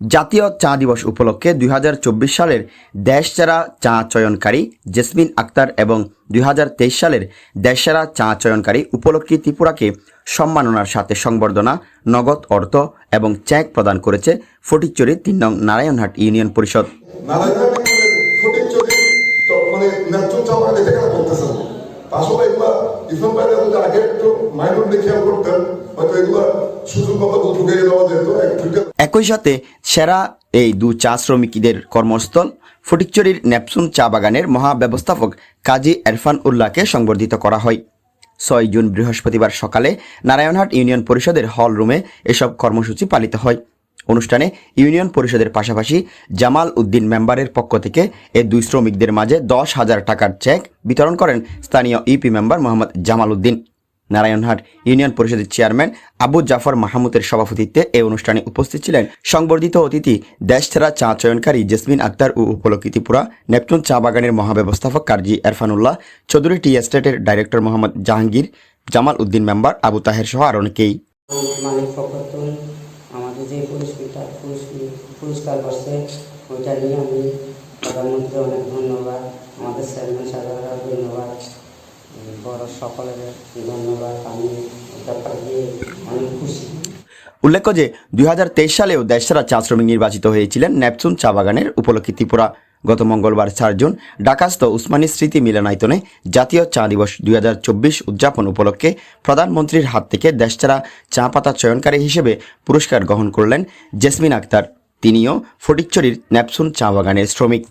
জাতীয় চা দিবস উপলক্ষে দুই হাজার চব্বিশ সালের দেশ দেশসেরা চা চয়নকারী জেসমিন আক্তার এবং দুই হাজার তেইশ সালের দেশ দেশসেরা চা চয়নকারী উপলক্ষে ত্রিপুরাকে সম্মাননার সাথে সংবর্ধনা, নগদ অর্থ এবং চেক প্রদান করেছে ফটিকচুরি তিন নং নারায়ণহাট ইউনিয়ন পরিষদ। আগে একটু খেয়াল করতেন হয়তো এগুলা একই সাথে সেরা এই দু চা শ্রমিকদের কর্মস্থল, ফটিকচুরির নেপসুন চা বাগানের মহাব্যবস্থাপক কাজী এরফান উল্লাহকে সংবর্ধিত করা হয়। ছয় জুন বৃহস্পতিবার সকালে নারায়ণহাট ইউনিয়ন পরিষদের হল রুমে এসব কর্মসূচি পালিত হয়। অনুষ্ঠানে ইউনিয়ন পরিষদের পাশাপাশি জামাল উদ্দিন মেম্বারের পক্ষ থেকে এ দুই শ্রমিকদের মাঝে দশ হাজার টাকার চেক বিতরণ করেন স্থানীয় ইপি মেম্বার মোহাম্মদ জামাল উদ্দিন। নারায়ণহাট ইউনিয়ন পরিষদের চেয়ারম্যান আবু জাফর মাহমুদের সভাপতিত্বে এই অনুষ্ঠানে উপস্থিত ছিলেন সংবর্ধিত অতিথি দেশছেড়া চা চয়নকারী জেসমিন আক্তার ও উপলক্ষিতিপুরা নেপচুন চা বাগানের মহাব্যবস্থাপক কার্জি এরফানুল্লাহ, চৌধুরী টি এস্টেটের ডাইরেক্টর মোহাম্মদ জাহাঙ্গীর, জামাল উদ্দিন মেম্বার আবু তাহের সহ আর অনেকেই। যে পুরস্কারটা পুরস্কার পুরস্কার করছে, ওইটা নিয়ে আমি প্রধানমন্ত্রী অনেক ধন্যবাদ, আমাদের চেয়ারম্যান সাহেবরা ধন্যবাদ বড় সকলের ধন্যবাদ, আমি ব্যাপারে অনেক খুশি। উল্লেখ্য যে দুই হাজার তেইশ সালেও দেশসেরা চা শ্রমিক নির্বাচিত হয়েছিলেন নেপচুন চা বাগানের উপলক্ষে ত্রিপুরা। গত মঙ্গলবার চারজন ডাকাস্ত উসমানী স্মৃতি মিলনায়তনে জাতীয় চা দিবস দু হাজার চব্বিশ উদযাপন উপলক্ষে প্রধানমন্ত্রীর হাত থেকে দেশছাড়া চা পাতা চয়নকারী হিসেবে পুরস্কার গ্রহণ করলেন জেসমিন আক্তার। তিনিও ফটিকচুরির ন্যাপসুন চা বাগানের শ্রমিক।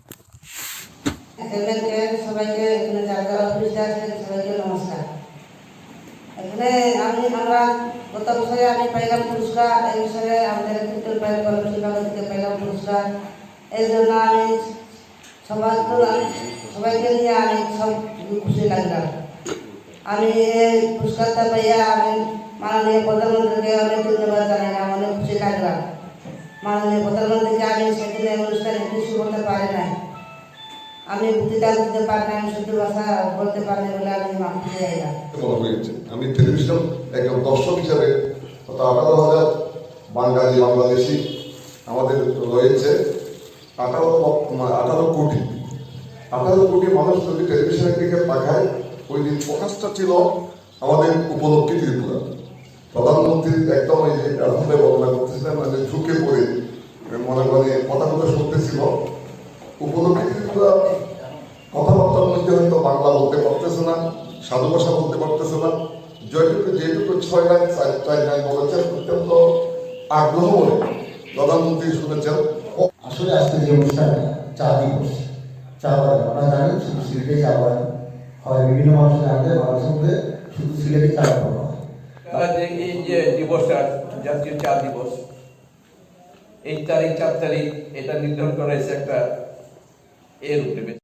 গত বছরে আমি পাইলাম পুরস্কার, এই বছরে আমাদের পুরস্কার। এই জন্য আমি সবাই সবাইকে নিয়ে আমি সব খুশি লাগলাম। আমি এই পুরস্কারটা পাইয়া আমি মাননীয় প্রধানমন্ত্রীকে অনেক ধন্যবাদ জানাইলাম, অনেক খুশি লাগলাম। মাননীয় প্রধানমন্ত্রীকে আমি সেদিনে অনুষ্ঠানে কিছু করতে পারি নাই। আমি বক্তৃতা দিতে পারি না আমি শুদ্ধ ভাষা বলতে পারি না বলে আমি মাফি চাইলাম মনে হয়েছে আমি টেলিভিশন একজন দর্শক হিসাবে আঠারো হাজার বাঙালি, বাংলাদেশি আমাদের রয়েছে। আঠারো মানে আঠারো কোটি। আঠারো কোটি মানুষ যদি টেলিভিশনের দিকে তাকায়, ওই দিন প্রকাশটা ছিল আমাদের উপলব্ধি ত্রিপুরা। প্রধানমন্ত্রী একদম এই যে প্রাথমিক বর্ণনা করতেছিলেন মানে ঝুঁকে পড়ে মনে মনে কথা কথা শুনতেছিল। উপলব্ধি ত্রিপুরা কথাবার্তার মধ্যে হয়তো বাংলা বলতে পারতেছে না, সাধু ভাষা বলতে পারতেছে না। যেটুকু যেটুকু ছয় লাখ, চার চার লাখ বলেছেন অত্যন্ত আগ্রহ প্রধানমন্ত্রী শুনেছেন। আসলে আজকে যে অনুষ্ঠানটা চা দিবস। চা বাগান আপনারা জানেন শুধু সিলেটে চা বাগান হয় বিভিন্ন মানুষ জানতে মানুষের মধ্যে শুধু সিলেটে চা বাগান এই যে দিবসটা, জাতীয় চা দিবস, এই তারিখ, চার তারিখ, এটা নির্ধারণ করা হয়েছে একটা এর উপরে